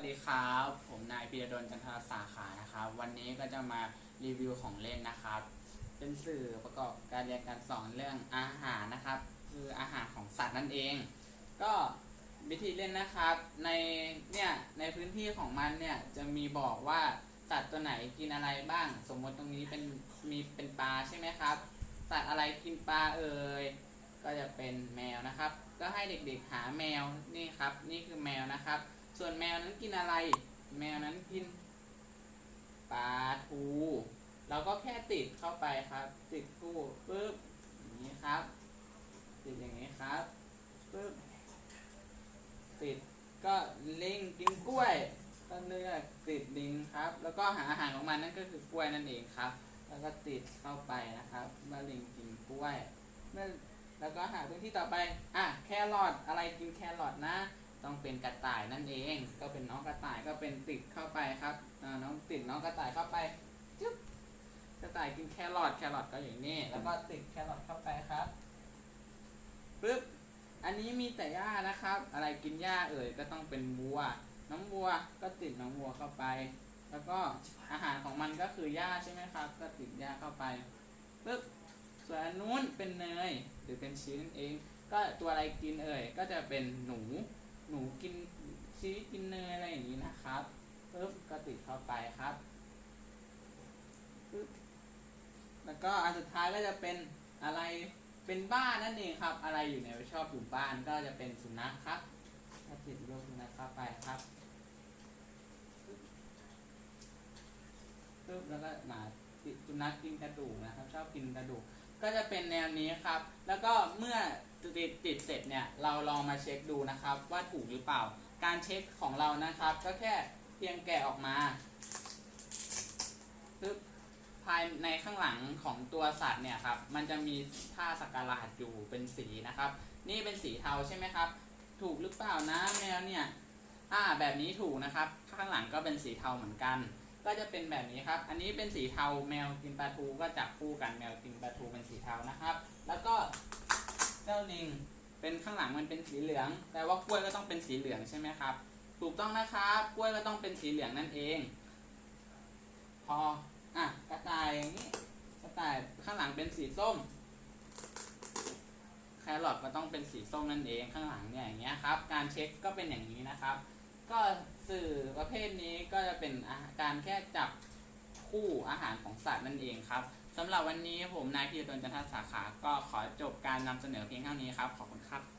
วัสดีครับ ผมนายพีรดลจันทรสาขานะครับ วันนี้ก็จะมารีวิวของเล่นนะครับ เป็นสื่อประกอบการเรียนการสอนเรื่องอาหารนะครับ คืออาหารของสัตว์นั่นเอง ก็วิธีเล่นนะครับ ในเนี่ยในพื้นที่ของมันเนี่ยจะมีบอกว่าสัตว์ตัวไหนกินอะไรบ้าง สมมติตรงนี้เป็นมีเป็นปลาใช่ไหมครับ สัตว์อะไรกินปลาเอ่ยก็จะเป็นแมวนะครับ ก็ให้เด็กๆหาแมวนี่ครับ นี่คือแมวนะครับ ส่วนแมวนั้นกินอะไร แมวนั้นกินปลาทูเราก็แค่ติดเข้าไปครับ ติดคู่ปึ๊บอย่างนี้ครับ ติดอย่างนี้ครับปึ๊บติดก็ลิงกินกล้วยก็เลือกติดลิงครับ แล้วก็หาอาหารของมันนั่นก็คือกล้วยนั่นเองครับ แล้วก็ติดเข้าไปนะครับเมื่อลิงกินกล้วยเมื่อแล้วก็หาพื้นที่ต่อไป อะ แครอท อะไรกินแครอทนะ ต้องเป็นกระต่ายนั่นเอง ก็เป็นน้องกระต่ายก็เป็นติดเข้าไปครับน้องติดน้องกระต่ายเข้าไปจุ๊บกระต่ายกินแครอทแครอทก็อย่างนี้ แล้วก็ติดแครอทเข้าไปครับปึ๊บอันนี้มีแต่หญ้านะครับ อะไรกินหญ้าเอ่ยก็ต้องเป็นวัว น้องวัวก็ติดน้องวัวเข้าไป แล้วก็อาหารของมันก็คือหญ้าใช่ไหมครับ ก็ติดหญ้าเข้าไปปึ๊บส่วนนนู้นเป็นเนยหรือเป็นชีสนั่นเอง ก็ตัวอะไรกินเอ่ยก็จะเป็นหนู หนูกินชีสกินเนยอะไรอย่างนี้นะครับปึ๊บก็ติดเข้าไปครับปึ๊บแล้วก็อันสุดท้ายก็จะเป็นอะไรเป็นบ้านนั่นเองครับ อะไรอยู่ในชอบอยู่บ้านก็จะเป็นสุนัขครับก็ติดรูปสุนัขเข้าไปครับปึ๊บแล้วก็หมาสุนัขกินกระดูกนะครับ ชอบกินกระดูก ก็จะเป็นแนวนี้ครับ แล้วก็เมื่อติดติดเสร็จเนี่ย เราลองมาเช็คดูนะครับ ว่าถูกหรือเปล่า การเช็คของเรานะครับ ก็แค่เพียงแกะออกมาปึ๊บภายในข้างหลังของตัวสัตว์เนี่ยครับ มันจะมีผ้าสักการะอยู่เป็นสีนะครับ นี่เป็นสีเทาใช่ไหมครับ ถูกหรือเปล่านะแมวเนี่ย อ่าแบบนี้ถูกนะครับ ข้างหลังก็เป็นสีเทาเหมือนกัน ก็จะเป็นแบบนี้ครับ อันนี้เป็นสีเทาแมวกินปลาทูก็จับคู่กันแมวกินปลาทูเป็นสีเทานะครับ แล้วก็เจ้าลิงเป็นข้างหลังมันเป็นสีเหลือง แต่ว่ากล้วยก็ต้องเป็นสีเหลืองใช่ไหมครับ ถูกต้องนะครับ กล้วยก็ต้องเป็นสีเหลืองนั่นเอง พอ อะ กระต่ายอย่างนี้ กระต่ายข้างหลังเป็นสีส้ม แครอทก็ต้องเป็นสีส้มนั่นเอง ข้างหลังเนี่ยอย่างเงี้ยครับ การเช็คก็เป็นอย่างนี้นะครับ ก็สื่อประเภทนี้ก็จะเป็นอาการแค่จับคู่อาหารของสัตว์นั่นเองครับสำหรับวันนี้ผมนายพีรดลจันทสาขา ก็ขอจบการนำเสนอเพียงเท่านี้ครับ ขอบคุณครับ